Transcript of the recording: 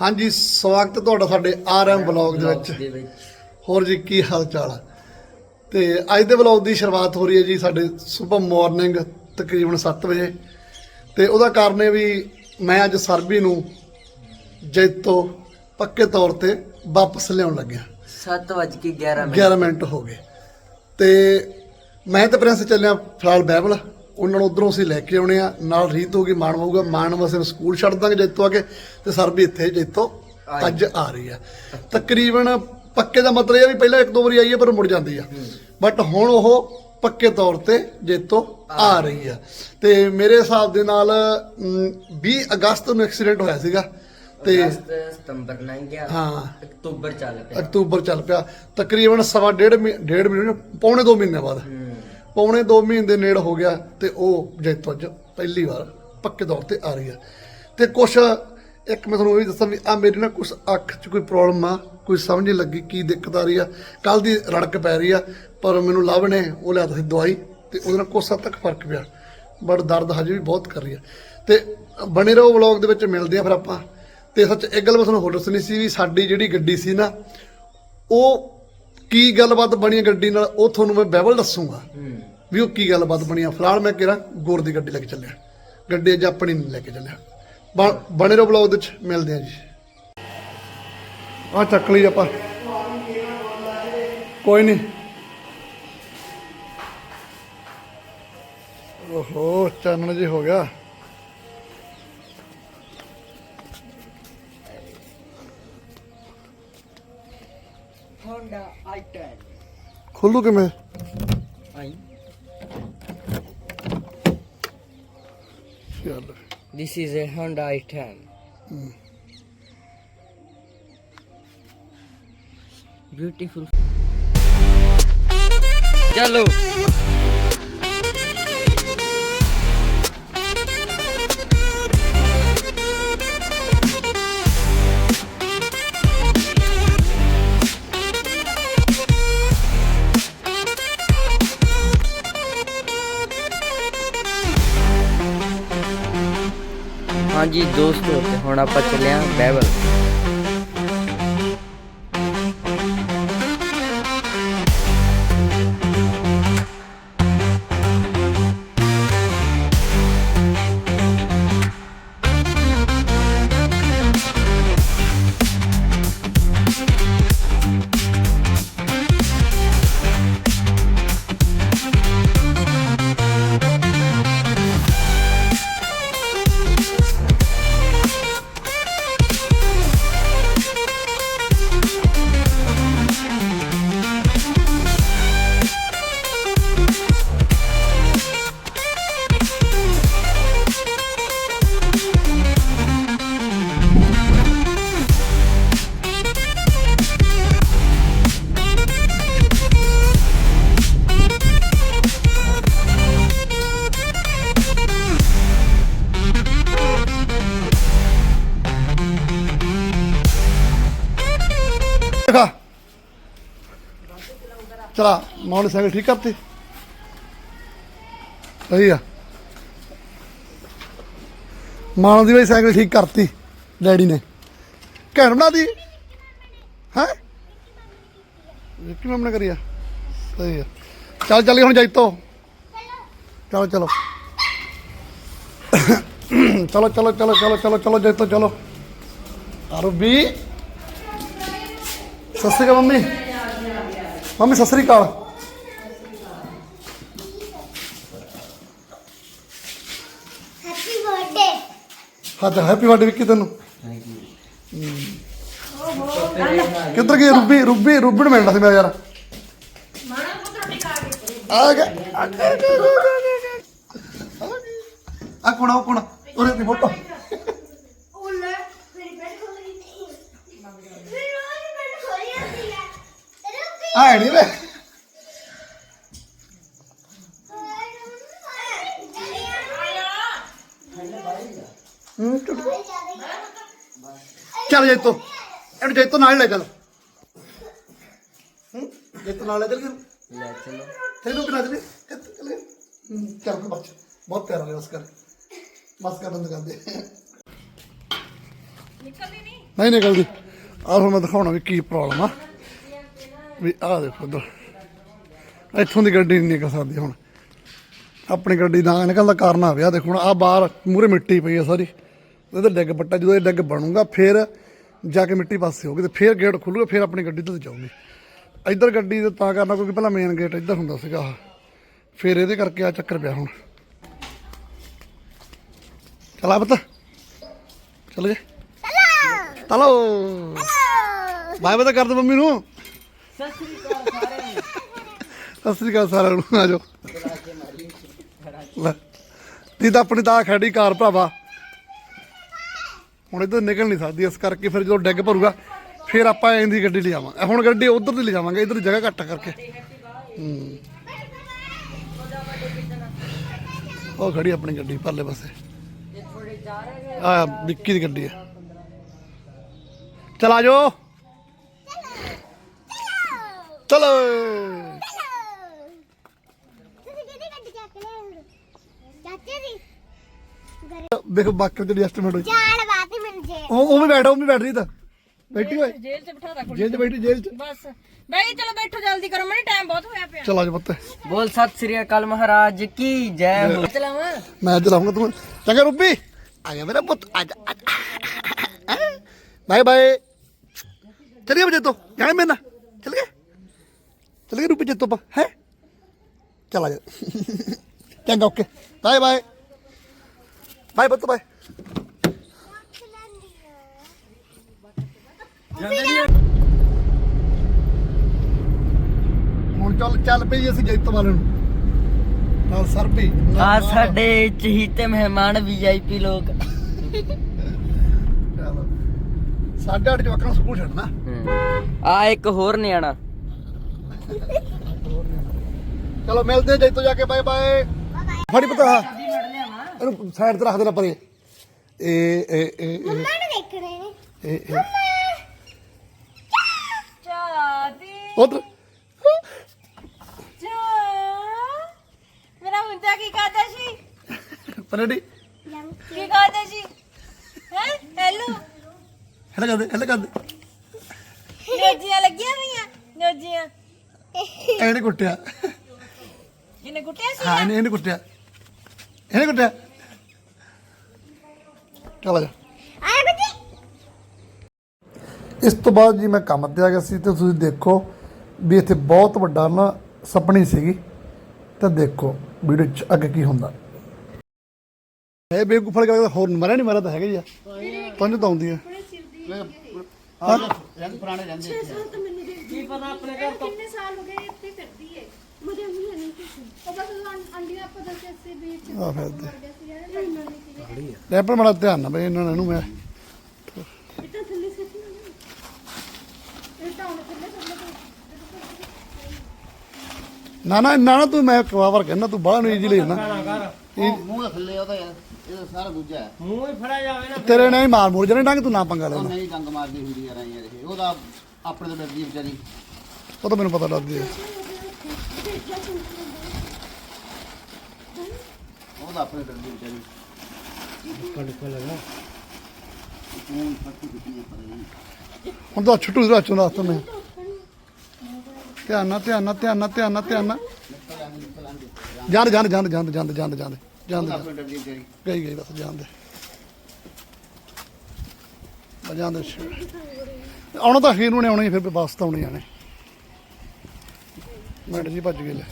ਹਾਂਜੀ ਸਵਾਗਤ ਹੈ ਤੁਹਾਡਾ ਸਾਡੇ ਆਰਐਮ ਬਲੌਗ ਦੇ ਵਿੱਚ। ਹੋਰ ਜੀ ਕੀ ਹਾਲ ਚਾਲ ਆ ਤੇ ਅੱਜ ਦੇ ਬਲੌਗ ਦੀ ਸ਼ੁਰੂਆਤ ਹੋ ਰਹੀ ਹੈ ਜੀ ਸਾਡੇ ਸਵੇਰ ਮਾਰਨਿੰਗ ਤਕਰੀਬਨ 7 ਵਜੇ। ਤੇ ਉਹਦਾ ਕਾਰਨ ਇਹ ਵੀ ਮੈਂ ਅੱਜ ਸਰਬੀ ਨੂੰ ਜੈਤੋ ਪੱਕੇ ਤੌਰ ਤੇ ਵਾਪਸ ਲਿਆਉਣ ਲੱਗਿਆ। 7:11 ਮਿੰਟ 11 ਮਿੰਟ। ਹੋ ਗਏ। ਤੇ ਮੈਂ ਤੇ ਪ੍ਰਿੰਸ ਚੱਲਿਆ ਫਿਲਹਾਲ ਬਾਈਬਲ ਉਹਨਾਂ ਨੂੰ ਉਧਰੋਂ ਅਸੀਂ ਲੈ ਕੇ ਆਉਣੇ ਆ। ਨਾਲ ਰੀਤ ਹੋਊਗੀ ਮਾਣ ਹੋਊਗਾ। ਮਾਣ ਵਸੇ ਸਕੂਲ ਛੱਡ ਦਾਂਗੇ ਜੈਤੋ ਆ ਕੇ ਤੇ ਸਰਬੀ ਇੱਥੇ ਜੈਤੋ ਅੱਜ ਆ ਰਹੀ ਆ। ਤਕਰੀਬਨ ਪੱਕੇ ਦਾ ਮਤਲਬ ਇਹ ਵੀ ਪਹਿਲਾਂ ਇੱਕ ਦੋ ਵਾਰੀ ਆਈ ਹੈ ਪਰ ਮੁੜ ਜਾਂਦੀ ਆ। ਬਟ ਹੁਣ ਉਹ ਪੱਕੇ ਤੌਰ ਤੇ ਜੈਤੋ ਆ ਰਹੀ ਆ। ਤੇ ਮੇਰੇ ਹਿਸਾਬ ਦੇ ਨਾਲ ਅਮ, 20 ਅਗਸਤ ਨੂੰ ਐਕਸੀਡੈਂਟ ਹੋਇਆ ਸੀਗਾ। ਤੇ ਸਤੰਬਰ ਲੰਘ ਗਿਆ। ਹਾਂ। ਅਕਤੂਬਰ ਚੱਲ ਪਿਆ। ਅਕਤੂਬਰ ਚੱਲ ਪਿਆ। ਤਕਰੀਬਨ ਸਵਾ ਡੇਢ ਡੇਢ ਮਹੀਨੇ ਪੌਣੇ 2 ਮਹੀਨੇ ਬਾਅਦ। ਹੂੰ। ਪੌਣੇ 2 ਮਹੀਨੇ ਦੇ ਨੇੜੇ ਹੋ ਗਿਆ ਤੇ ਉਹ ਜੈਤੋ ਅੱਜ ਪਹਿਲੀ ਵਾਰ ਪੱਕੇ ਤੌਰ ਤੇ ਆ ਰਹੀ ਆ ਤੇ ਕੁਛ ਇੱਕ ਮੈਂ ਤੁਹਾਨੂੰ ਇਹ ਵੀ ਦੱਸਾਂ ਵੀ ਆ ਮੇਰੀ ਨਾ ਕੁਛ ਅੱਖ 'ਚ ਕੋਈ ਪ੍ਰੋਬਲਮ ਆ, ਕੋਈ ਸਮਝ ਨਹੀਂ ਲੱਗੀ ਕੀ ਦਿੱਕਤ ਆ ਰਹੀ ਆ। ਕੱਲ ਦੀ ਰੜਕ ਪੈ ਰਹੀ ਆ, ਪਰ ਮੈਨੂੰ ਲਵ ਨੇ ਉਹ ਲਿਆ ਦਿੱਤੀ ਦਵਾਈ ਤੇ ਉਹਦੇ ਨਾਲ ਕੁਛ ਹੱਦ ਤੱਕ ਫ਼ਰਕ ਪਿਆ। ਬਟ ਦਰਦ ਹਜੇ ਵੀ ਬਹੁਤ ਕਰ ਰਹੀ ਆ ਤੇ ਬਣੇ ਰਹੋ ਵਲੌਗ ਦੇ ਵਿੱਚ, ਮਿਲਦੇ ਆ ਫਿਰ ਆਪਾਂ। ਤੇ ਸੱਚ, ਇੱਕ ਗੱਲ ਮੈਂ ਤੁਹਾਨੂੰ ਹੋਰ ਦੱਸਣੀ ਸੀ ਵੀ ਸਾਡੀ ਜਿਹੜੀ ਗੱਡੀ ਸੀ ਨਾ, ਉਹ ਕੀ ਗੱਲਬਾਤ ਬਣੀ ਆ ਗੱਡੀ ਨਾਲ, ਉਹ ਤੁਹਾਨੂੰ ਮੈਂ ਬਾਈਬਲ ਦੱਸੂਗਾ। ਵੀ ਉਹ ਕੀ ਗੱਲਬਾਤ ਬਣੀ ਆ ਫਿਲਹਾਲ ਮੈਂ ਕਿਹਾ ਗੋਰ ਦੀ ਗੱਡੀ ਲੈ ਕੇ ਚੱਲਿਆ। ਗੱਡੀ ਅੱਜ ਆਪਣੀ ਨਹੀਂ ਲੈ ਕੇ ਚੱਲਿਆ। ਬਣ- ਬਣੇ ਰਹੋ ਬਲੌਗ ਦੇ ਵਿੱਚ। ਮਿਲਦੇ ਆ ਜੀ। ਆ ਚੱਕ ਲਈ ਆਪਾਂ। ਕੋਈ ਨਹੀਂ। ਓਹੋ, ਚਾਨਣ ਜੀ ਹੋ ਗਿਆ। Honda i10 ਖੋਲੂ ਕਿਵੇਂ ਆਈ ਚੱਲ This is a Honda i10 Beautiful ਚਲੋ ਹਾਂਜੀ ਦੋਸਤੋ ਤੇ ਹੁਣ ਆਪਾਂ ਚੱਲੇ ਆਂ ਬਾਈਬਲ ਚਲਾ ਮੌਨ ਸਾਈਕਲ ਠੀਕ ਕਰਤੀ। ਸਹੀ ਆ। ਮਾਨ ਦੀ ਬਈ ਸਾਈਕਲ ਠੀਕ ਕਰਤੀ, ਡੈਡੀ ਨੇ। ਘੈਂਟ ਬਣਾ ਦੀ ਹੈ ਕਿਵੇਂ ਮਨ ਕਰੀਆ ਸਹੀ ਆ। ਚੱਲ ਚੱਲੀ ਹੁਣ ਜਾਈਤੋ ਚਲੋ ਚਲੋ। ਚਲੋ ਚਲੋ ਚਲੋ ਚਲੋ ਚਲੋ ਚਲੋ ਜਾਈਤੋ ਚਲੋ। ਅਰਬੀ ਸਤਿ ਸ਼੍ਰੀ ਅਕਾਲ, ਮੰਮੀ। ਮੰਮੀ ਸਤਿ ਸ਼੍ਰੀ ਅਕਾਲ। ਹੈਪੀ ਬਰਥਡੇ ਹਾਂ ਤਾਂ ਹੈਪੀ ਬਰਥਡੇ ਵਿੱਕੀ ਤੈਨੂੰ। ਕਿੱਧਰ ਗਈ? ਰੁੱਬੀ ਰੁੱਬੀ ਰੁੱਬੀ ਨੂੰ ਮਿਲਣਾ ਸੀ ਮੇਰਾ ਯਾਰ। ਆ ਗਿਆ। ਆ ਗਿਆ, ਆ ਗਿਆ, ਆ ਗਿਆ, ਆ ਕੋਣਾ ਉਹ ਕੋਣਾ ਉਹਦੇ ਤੇ ਫੋਟੋ ਉਲੇ ਮੇਰੀ ਬੈਠ ਖੋਲੀ ਨਹੀਂ ਮੇਰੀ ਰੋਜ਼ ਬੈਠ ਖੋਲੀ ਹੁੰਦੀ ਹੈ ਆ ਨਹੀਂ ਵੇ। ਹੂੰ, ਟੁੱਟ। ਚੱਲ ਜੇ ਤੋ ਇਹਨੂੰ ਜੇ ਤੋ ਨਾਲ ਲੈ ਚੱਲ। ਹੂੰ ਜੇ ਤੋ ਨਾਲ ਲੈ ਚੱਲ ਲੈ ਚਲੋ। ਤੈਨੂੰ ਕਿਨਾ ਚਲੇ ਕਿੱਥੇ ਚਲੇ? ਹੂੰ, ਚੱਲ ਕੇ ਬੱਚ ਬਹੁਤ ਪਿਆਰਾ ਰਿਹਾ ਉਸ ਕਰ। ਬਸ ਕਰ ਬੰਦ ਕਰ ਦੇ। ਨਿਕਲਦੀ ਨਹੀਂ ਨਹੀਂ ਨਿਕਲਦੀ। ਆਹ ਹੁਣ ਮੈਂ ਦਿਖਾਉਣਾ ਵੀ ਕੀ ਪ੍ਰੋਬਲਮ ਆ। ਵੀ ਆਹ ਦੇਖੋ ਇੱਧਰ। ਇੱਥੋਂ ਦੀ ਗੱਡੀ ਨਹੀਂ ਨਿਕਲ ਸਕਦੀ ਹੁਣ। ਆਪਣੀ ਗੱਡੀ ਨਾ ਨਿਕਲਦਾ ਕਾਰਨ ਆ ਵਿਆ ਦੇਖੋ ਹੁਣ ਆ ਬਾਹਰ ਮੂਰੇ ਮਿੱਟੀ ਪਈ ਆ ਸਾਰੀ। ਇਹਦੇ ਡਿੱਗ ਪੱਟਾ ਜਦੋਂ ਇਹ ਡਿੱਗ ਬਣੂਗਾ ਫਿਰ ਜਾ ਕੇ ਮਿੱਟੀ ਪਾਸੇ ਹੋਊਗੀ ਤੇ ਫਿਰ ਗੇਟ ਖੁੱਲੂਗਾ ਫਿਰ ਆਪਣੀ ਗੱਡੀ ਤੇ ਜਾਊਗੀ। ਇੱਧਰ ਗੱਡੀ ਤੇ ਤਾਂ ਕਰਨਾ ਕਿਉਂਕਿ ਪਹਿਲਾਂ ਮੇਨ ਗੇਟ ਇੱਧਰ ਹੁੰਦਾ ਸੀਗਾ ਆਹ। ਫਿਰ ਇਹਦੇ ਕਰਕੇ ਆ ਚੱਕਰ ਪਿਆ ਹੁਣ। ਚਲਾ ਪਤਾ। ਚੱਲ ਗਏ। ਚਲੋ ਬਾਏ ਬਾਏ ਕਰ ਦੇ ਮੰਮੀ ਨੂੰ। ਸਤਿ ਸ੍ਰੀ ਅਕਾਲ ਸਾਰਿਆਂ ਨੂੰ। ਆ ਜਾਓ। ਲੈ ਤੀ ਤਾਂ ਆਪਣੀ ਤਾਂ ਖੜੀ ਕਾਰ ਭਰਾਵਾ। ਹੁਣ ਇੱਧਰ ਨਿਕਲ ਨਹੀਂ ਸਕਦੀ ਇਸ ਕਰਕੇ ਫਿਰ ਜਦੋਂ ਡਿੱਗ ਭਰੂਗਾ ਫਿਰ ਆਪਾਂ ਐਂ ਦੀ ਗੱਡੀ ਲਿਜਾਵਾਂਗੇ ਹੁਣ ਗੱਡੀ ਉਧਰ ਦੀ ਲਿਜਾਵਾਂਗੇ ਇੱਧਰ ਜਗ੍ਹਾ ਘੱਟ ਕਰਕੇ। ਹੂੰ। ਉਹ ਖੜੀ ਆਪਣੀ ਗੱਡੀ ਪਰਲੇ ਪਾਸੇ। ਆ ਵਿੱਕੀ ਦੀ ਗੱਡੀ ਹੈ। ਚਲ ਆ ਜਾਓ। चलो। देखो बाकी तेरी एस्टिमेट हो वो भी बैठा वो भी बैठ रही था बैठी भाई जेल से बिठा रखो जेल से बैठी जेल से। बस। भाई चलो बैठो जल्दी करो। मेरे टाइम बहुत होया पे चलो आज बत्ते बोल सत श्री अकाल महाराज की जय हो। चलावा हाँ? मैं चलाऊँगा तुम्हें। चंगा रूपी। आ गया मेरा पुत आज बाय बाय। चलिए बजे तो जाने में ना। चल गए। ਚਲ ਗਏ ਰੂਪੀ ਜਿੱਤੋ ਪਾ ਹੈ? ਚਲ ਆ ਜਾ। ਚੰਗਾ okay bye bye bye Batto bye ਹੁਣ ਚੱਲ ਚੱਲ ਪਈ ਅਸੀਂ ਜਿੱਤ ਵਾਲੇ ਨੂੰ। ਨਾਲ ਸਰ ਵੀ ਆ ਸਾਡੇ ਚਹੀਤੇ ਮਹਿਮਾਨ ਵੀਆਈਪੀ ਲੋਕ। ਸਾਡੇ ਅੱਡ ਜਵਾਕਾਂ ਨੂੰ ਸਕੂਲ ਛੱਡਣਾ। ਆ ਇੱਕ ਹੋਰ ਨਿਆਣਾ। ਚਲੋ ਮਿਲਦੇ ਜੈਤੋ ਜਾ ਕੇ ਬਾਏ ਬਾਏ ਫੜੀ ਪਤਾ ਇਹਨੂੰ ਸਾਈਡ ਤੇ ਰੱਖ ਦੇਣਾ ਪਰੇ। ਇਹ ਇਹ ਇਹ ਮੰਮਾ ਨੂੰ ਦੇਖਣੇ ਨੇ। ਇਹ ਇਹ। ਚਾਦੀ ਉਧਰ ਚਾ। ਮੇਰਾ ਮੁੰਡਾ ਕੀ ਕਰਦਾ ਸੀ? ਪਰੇਡੀ। ਕੀ ਕਰਦਾ ਸੀ? ਹੈ? ਹੈਲੋ। ਹਲੇ ਕਰਦੇ ਹਲੇ ਕਰਦੇ ਨੋਜੀਆਂ ਲੱਗੀਆਂ ਹੋਈਆਂ ਨੋਜੀਆਂ। ਇਹਨੇ ਕੁੱਟਿਆ ਇਹਨੇ ਕੁੱਟਿਆ ਸੀ ਹਾਂ ਇਹਨੇ ਇਹਨੇ ਕੁੱਟਿਆ ਇਹਨੇ ਕੁੱਟਿਆ ਚਲ ਆ ਜਾ ਆਏ ਬੱਚੀ ਇਸ ਤੋਂ ਬਾਅਦ ਜੀ ਮੈਂ ਕੰਮ ਤੇ ਆ ਗਿਆ ਸੀ ਤੇ ਤੁਸੀਂ ਦੇਖੋ ਵੀ ਇੱਥੇ ਬਹੁਤ ਵੱਡਾ ਨਾ ਸਪਣੀ ਸੀਗੀ। ਤੇ ਦੇਖੋ ਵੀਡੀਓ ਚ ਅੱਗੇ ਕੀ ਹੁੰਦਾ। ਇਹ ਬੇਵਕੂਫ ਵਾਲੀ ਗੱਲ ਹੋਰ ਮਰਿਆ ਨਹੀਂ ਮਰਿਆ ਤਾਂ ਹੈਗਾ ਹੀ ਆ। ਤੁਹਾਨੂੰ ਤਾਂ ਆਉਂਦੀ ਆ। कितने साल हो गए इतने करती है मुझे हुई नहीं कुछ और बस अं- अंडिया पर दस से बीच ਆ ਫਿਰ ਤੇ जैसे यार ਲੈ ਪਰ ਬੜਾ ਧਿਆਨ ਨਾਲ ਬਈ ਇਹਨਾਂ ਨੇ ਇਹਨੂੰ ਮੈਂ इतना थल्ले से थी इतना होने थल्ले सब लोग ਨਾ ਨਾ ਨਾ ਨਾ ਤੂੰ ਮੈਂ ਕਵਾਵਰ ਕਹਿੰਦਾ ਤੂੰ ਬਾਹਰ ਨੂੰ ਈਜ਼ੀ ਲੈ ਨਾ ਮੂੰਹ ਦਾ ਥੱਲੇ ਉਹਦਾ ਯਾਰ ਇਹ ਸਾਰਾ ਦੂਜਾ ਹੈ ਮੂੰਹ ਹੀ ਫੜਿਆ ਜਾਵੇ ਨਾ ਤੇਰੇ ਨਾਲ ਹੀ ਮਾਰ ਮੂਰ ਜਾਣੇ ਡੰਗ ਤੂੰ ਨਾ ਪੰਗਾ ਉਹ ਲੈਣਾ ਨਹੀਂ ਡੰਗ ਮਾਰਦੀ ਹੁੰਦੀ ਯਾਰ ਐਂ ਯਾਰ ਇਹ ਉਹਦਾ ਆਪਣੇ ਤੋਂ ਡਰਦੀ ਵਿਚਾਰੀ। ਉਹ ਤਾਂ ਮੈਨੂੰ ਪਤਾ ਲੱਗਦੀ ਹੈ ਉਹਦਾ ਆਪਣੇ ਤੋਂ ਡਰਦੀ ਵਿਚਾਰੀ। ਤੂੰ ਫੱਟੀ ਕਿੱਥੇ ਪਰ ਨਹੀਂ ਹੁਣ ਤਾਂ ਛੁੱਟੂ ਦਾ ਚੋਂ ਦੱਸ ਮੈਂ ਧਿਆਨ ਨਾਲ ਧਿਆਨ ਨਾਲ ਧਿਆਨ ਨਾਲ ਧਿਆਨ ਨਾਲ ਧਿਆਨ ਨਾਲ। ਜਾਂਦੇ ਜਾਂਦੇ ਜਾਂਦੇ ਜਾਂਦੇ ਜਾਂਦੇ ਜਾਂਦੇ ਜਾਂਦੇ ਜਾਂਦੇ ਗਈ ਗਈ ਬਸ ਜਾਂਦੇ ਬਜਾਂਦੇ ਆਉਣਾ ਤਾਂ ਅਖੀਰ ਨੂੰ ਨੇ ਆਉਣਾ ਹੀ ਫਿਰ ਵਾਸਤਾ ਆਉਣੇ। ਜਾਣੇ ਮਿੰਟ ਜੀ, ਭੱਜ ਗਏ ਲੈ।